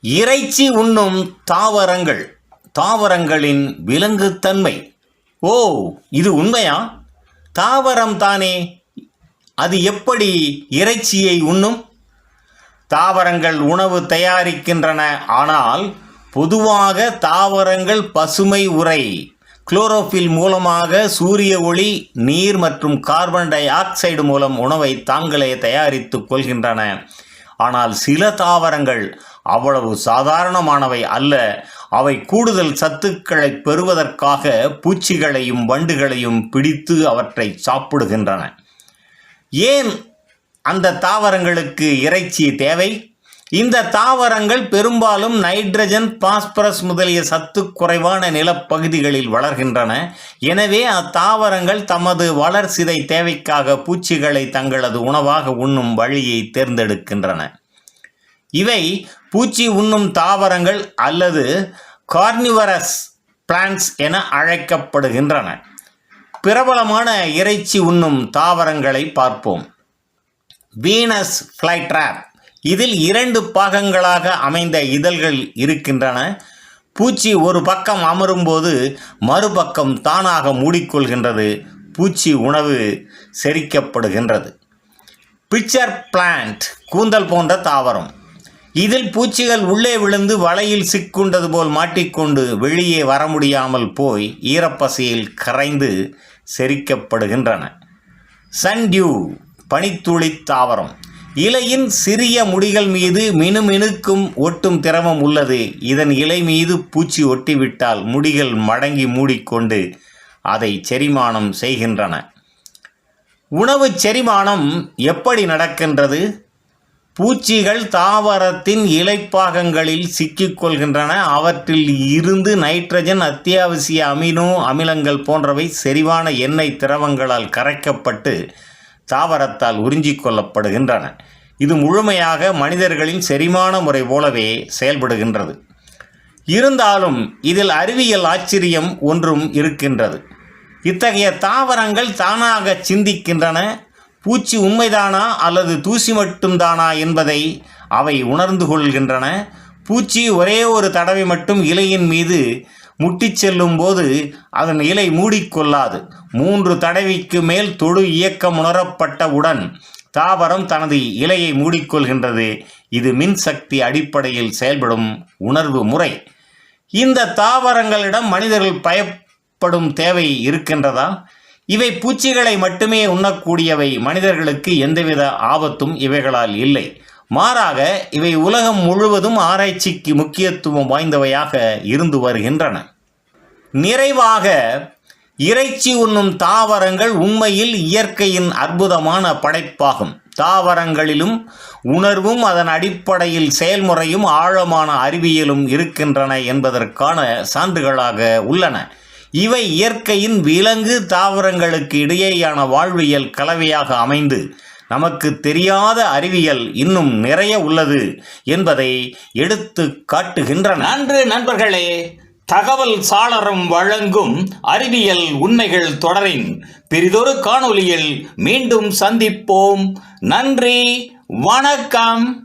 இறைச்சி உண்ணும் தாவரங்கள். தாவரங்களின் விலங்குத்தன்மை. ஓ இது உண்மையா? தாவரம் தானே. அது எப்படி இறைச்சியை உண்ணும்? தாவரங்கள் உணவு தயாரிக்கின்றன ஆனால் பொதுவாக தாவரங்கள் பசுமை உரை. குளோரோஃபில் மூலமாக சூரிய ஒளி நீர் மற்றும் கார்பன் டை ஆக்சைடு மூலம் உணவை தாங்களே தயாரித்துக் கொள்கின்றன. ஆனால் சில தாவரங்கள் அவ்வளவு சாதாரணமானவை அல்ல. அவை கூடுதல் சத்துக்களை பெறுவதற்காக பூச்சிகளையும் வண்டுகளையும் பிடித்து அவற்றை சாப்பிடுகின்றன. ஏன் அந்த தாவரங்களுக்கு இறைச்சி தேவை? இந்த தாவரங்கள் பெரும்பாலும் நைட்ரஜன் பாஸ்பரஸ் முதலிய சத்து குறைவான நிலப்பகுதிகளில் வளர்கின்றன. எனவே அத்தாவரங்கள் தமது வளர்சிதை தேவைக்காக பூச்சிகளை தங்களது உணவாக உண்ணும் வழியை தேர்ந்தெடுக்கின்றன. இவை பூச்சி உண்ணும் தாவரங்கள் அல்லது கார்னிவரஸ் பிளான்ட்ஸ் என அழைக்கப்படுகின்றன. பிரபலமான இறைச்சி உண்ணும் தாவரங்களை பார்ப்போம். Venus flytrap. இதில் இரண்டு பாகங்களாக அமைந்த இதழ்கள் இருக்கின்றன. பூச்சி ஒரு பக்கம் அமரும்போது மறுபக்கம் தானாக மூடிக்கொள்கின்றது. பூச்சி உணவு செரிக்கப்படுகின்றது. பிச்சர் பிளான்ட் கூந்தல் போன்ற தாவரம். இதில் பூச்சிகள் உள்ளே விழுந்து வலையில் சிக்குண்டது போல் மாட்டிக்கொண்டு வெளியே வர முடியாமல் போய் ஈரப்பசையில் கரைந்து செரிக்கப்படுகின்றன. சன்டியூ பனித்துளி தாவரம். இலையின் சிறிய முடிகள் மீது மினுமினுக்கும் ஒட்டும் திரவம் உள்ளது. இதன் இலை மீது பூச்சி ஒட்டிவிட்டால் முடிகள் மடங்கி மூடிக்கொண்டு அதை செரிமானம் செய்கின்றன. உணவு செரிமானம் எப்படி நடக்கின்றது? பூச்சிகள் தாவரத்தின் இலைப்பாகங்களில் சிக்கிக்கொள்கின்றன. அவற்றில் இருந்து நைட்ரஜன் அத்தியாவசிய அமினோ அமிலங்கள் போன்றவை செறிவான எண்ணெய் திரவங்களால் கரைக்கப்பட்டு தாவரத்தால் உறிஞ்சிக் கொள்ளப்படுகின்றன. இது முழுமையாக மனிதர்களின் செரிமான முறை போலவே செயல்படுகின்றது. இருந்தாலும் இதில் அறிவியல் ஆச்சரியம் ஒன்றும் இருக்கின்றது. இத்தகைய தாவரங்கள் தானாக சிந்திக்கின்றன பூச்சி உண்மைதானா அல்லது தூசி மட்டும்தானா என்பதை அவை உணர்ந்து கொள்கின்றன. பூச்சி ஒரே ஒரு தடவை மட்டும் இலையின் மீது முட்டிச் செல்லும் போது அதன் இலை மூடிக்கொள்ளாது. மூன்று தடவைக்கு மேல் தொழு இயக்கம் உணரப்பட்டவுடன் தாவரம் தனது இலையை மூடிக்கொள்கின்றது. இது மின்சக்தி அடிப்படையில் செயல்படும் உணர்வு முறை. இந்த தாவரங்களிடம் மனிதர்கள் பயப்படும் தேவை இருக்கின்றதா? இவை பூச்சிகளை மட்டுமே உண்ணக்கூடியவை. மனிதர்களுக்கு எந்தவித ஆபத்தும் இவைகளால் இல்லை. மாறாக இவை உலகம் முழுவதும் ஆராய்ச்சிக்கு முக்கியத்துவம் வாய்ந்தவையாக இருந்து வருகின்றன. நிறைவாக இறைச்சி உண்ணும் தாவரங்கள் உண்மையில் இயற்கையின் அற்புதமான படைப்பாகும். தாவரங்களிலும் உணர்வும் அதன் அடிப்படையில் செயல்முறையும் ஆழமான அறிவியலும் இருக்கின்றன என்பதற்கான சான்றுகளாக உள்ளன. இவை இயற்கையின் விலங்கு தாவரங்களுக்கு இடையேயான வாழ்வியல் கலவையாக அமைந்து நமக்கு தெரியாத அறிவியல் இன்னும் நிறைய உள்ளது என்பதை எடுத்து காட்டுகின்றன. நன்று நண்பர்களே தகவல் சாளரம் வழங்கும் அறிவியல் உண்மைகள் தொடரின் பெரிதொரு காணொளியில் மீண்டும் சந்திப்போம். நன்றி வணக்கம்.